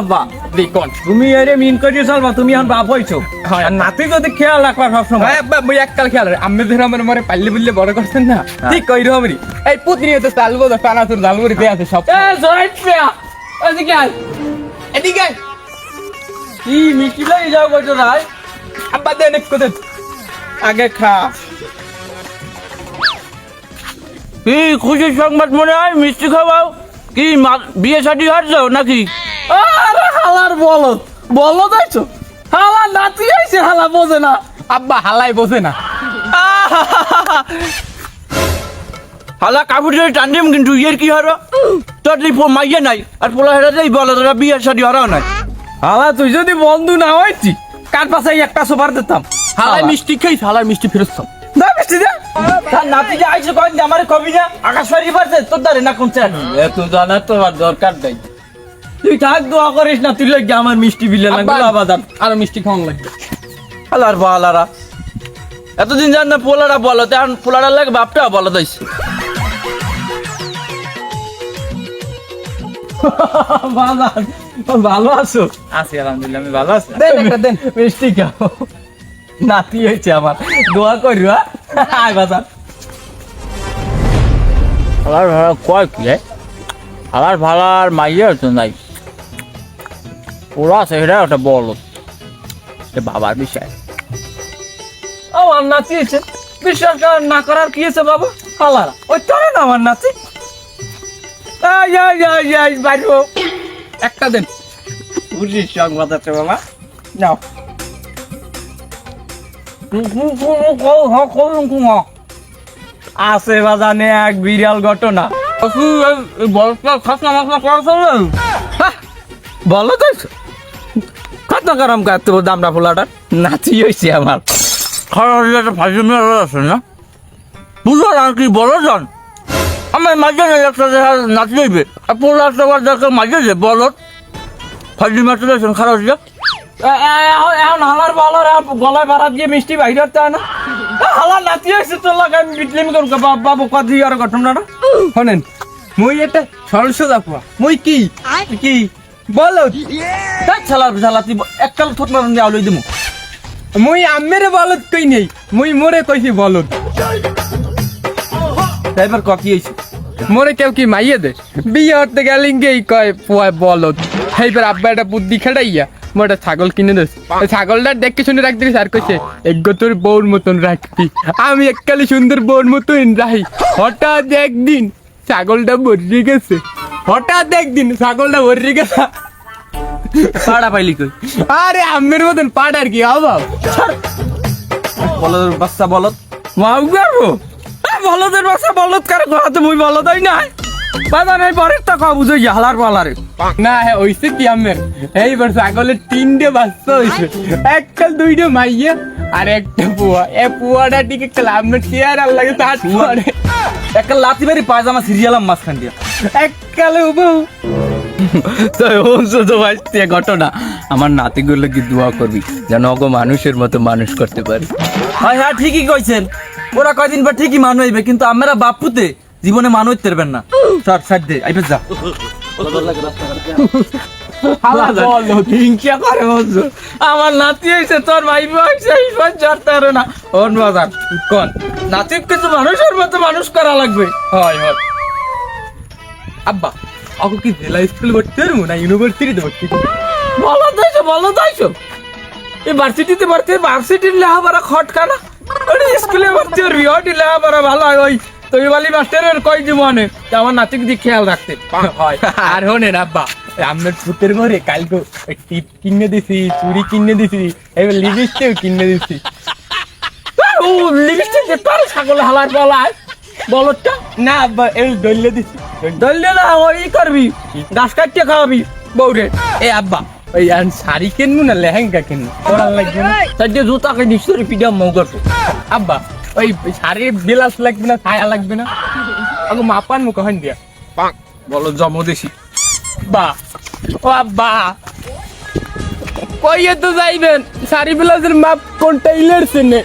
আব্বা দেখুন তুমি এরে মিন করিয়ে চলবা তুমি এখন বাপ হইছো। হয়। নাতি যদি খেয়াল রাখবা সবসময়। ভাই আব্বা মুই এককাল খেয়াল রাখি। আমি ধর আমার মরে পাল্লে বুল্লে বড় করছেন না। ঠিক কই রকমই এই প্রতিনিয়ত চালবো তো টানাচুর জালমুড়ি দিয়ে আছে সব। এ জয় পেয়া। এদিকে আয়। এদিকে আয়। কি মিষ্টি যাও বইতো রাই আব্বা দেন একটু দেন। আগে খা। কি খুশির সংবাদ মনে হয়? মিষ্টি খাওয়াও? কি বিয়ে শাদী হারছো নাকি? আরে হালার বলো বলো যাইছো হালা নাতি আইছে হালা বোঝে না। আব্বা হালাই বোঝে না। হালা কাপড় ধরে টান্ডিম কিন্তু ইয়ের কি হারো? তোর তুই মাইয়ে নাই আর পোলা হেরা দেই বলো তোরা বিয়ে শাদী হারাও নাই। হালা তুই যদি বন্ধু না হইতি কার পাশে একটা সোপার দিতাম? হালাই মিষ্টি খাই হালাই মিষ্টি ফেরত সব না মিষ্টি দে। তার নাতি যে আইছে কইন যে আমার কবি না? আকাশ ফারি পারছে তোর দারে না কোন এত জানা তো আর দরকার নাই। তুই থাক দোয়া করিস না তুই লাগে আমার মিষ্টি বিলে গোলা বাদাম আরও মিষ্টি খাওয়ান লাগবে। আলার বালারা। এতদিন জান না পোলারা বলো তেমন পোলারা লাগে বাপটা বলো বাজান ভালো আছো? আছি আলহামদুলিল্লাহ আমি ভালো আছি। দেন একটা দেন। মিষ্টি খাও। নাতি হয়েছে আমার। দোয়া করি আয় বাজান আলার ভাড়া কয় কি আলার ভাড়ার মাইয়ের তো নাই ওরা আছে সেটা একটা বল বাবার বিষয় আমার নাতি হয়েছে বিশ্বাস কর- না করার কি হয়েছে বাবা হালারা ওই তো না আমার নাতি একটা দেন বুঝিস সংবাদ আছে বাবা নাও আছে বাজানে এক বিড়াল ঘটনা বরফটা খাসনা মাসনা করছ হাহ, বলো তো কত গরম কাটতে দামড়া ফুলাটা। নাচি হয়েছে আমার। খারাপ একটা ফাঁসি মেয়ে আছে না? বুঝলো আর কি বলো জান। আমার মাঝে নেই একটা দেখা নাচি যাইবে আর পোলা একটা বার দেখে মাঝে যে বলো। ফাঁসি হচ্ছে এ- এ- এখন এখন হালার বলার গলায় বাড়া দিয়ে মিষ্টি বাইরে হয় না। এ, হালার নাচি হয়েছে তোর লাগে আমি বিটলিম করব। বাবু কত আর ঘটনাটা। শোনেন মুই এটা সরল সোজা পুয়া। মুই কি? কি? বলো। দেখ শালার শালা তুই এককাল থোট মারন দিয়ে আলুই দিমু। মুই আমের বলত কই নেই মুই মোরে কইছি মোরে কেউ কি মাইয়ে দে? বিয়ে হতে কয় এইবার আব্বা একটা বুদ্ধি খেটাইয়া মোটা ছাগল কিনে দিস ছাগলটা দেখে শুনে রাখতে আর কইছে এগো তোর বউর মতন রাখবি। আমি এককালে সুন্দর বউর মতন রাখি। হঠাৎ একদিন ছাগলটা মরিয়ে গেছে। হঠাৎ একদিন ছাগলটা ভর রেখে পাড়া পাইলি কই? আরে আমের মতন পাড়ার আর কি অভাব? বলদের বাচ্চা বলত মাউ গাবো বলদের বাচ্চা বলত কার কথা মুই বলত হই না বাবা নাই পরের টাকা বুঝো হালার পালারে। না হ্যাঁ ওইসে কি আমের? এইবার ছাগলের তিনটে বাচ্চা হয়েছে একটা দুইটা মাইয়া আর একটা পুয়া। এ পুয়াটা ঠিক একটা আমের চেয়ার আর লাগে তার পরে একটা লাতি বাড়ি পায়জামা সিরিয়ালাম মাঝখান দিয়া। এককালে বউ তাই অংশ তো বাঁচতে ঘটনা। আমার নাতিগুলো কি দোয়া করবি যেন অগো মানুষের মতো মানুষ করতে পারি। হ্যাঁ হ্যাঁ ঠিকই কইছেন। ওরা কয়দিন পর ঠিকই মানুষ হইবে কিন্তু আমরা বাপুতে জীবনে মানুষ পারবেন না। সর সাইড দে আইবে যা। আমার নাতি হয়েছে তোর ভাই পারে না। ওর বাজার কোন? নাতি কিন্তু মানুষের মতো মানুষ করা লাগবে। হয় হয়। আব্বা ako কি জেলা স্কুল ভর্তি হব না ইউনিভার্সিটিতে ভর্তি হব? বলো তাইছো বলো তাইছো এই ভার্সিটিতে ভর্তি ভার্সিটির লেখাপড়া খটকানা ওই স্কুলে ভর্তি করবি ওটি লেখাপড়া ভালো হয় ওই তুই বালি মাস্টারের কই জীবনে যে আমার নাতিকে দিয়ে খেয়াল রাখতে। হয়। আর হনেন আব্বা আমের পুতের ঘরে কালকে টিপ কিনে দিছি চুড়ি কিনে দিছি এবার লিপস্টিক কিনে দিছি। ও লিপস্টিক যে তোর ছাগল হালার বলায়। বলতটা না আব্বা এই দলিয়ে দিছি। ধরলে না ওই করবি। গাছ কাটিয়ে খাওয়াবি বউরে। এ আব্বা ওই আর শাড়ি কিনবো না লেহেঙ্গা কিনবো? পড়ার লাগবে না। তাই যে জুতাকে নিশ্চয়ই পিঠা মৌ করতো আব্বা ওই শাড়ির বিলাস লাগবে না ছায়া লাগবে না? আগে মাপান মুখ হন দিয়া। বলো জমদেশি বা ও বা কইয়ে তো যাইবেন শাড়ি বিলাসের মাপ কোনটা ইলের সেনে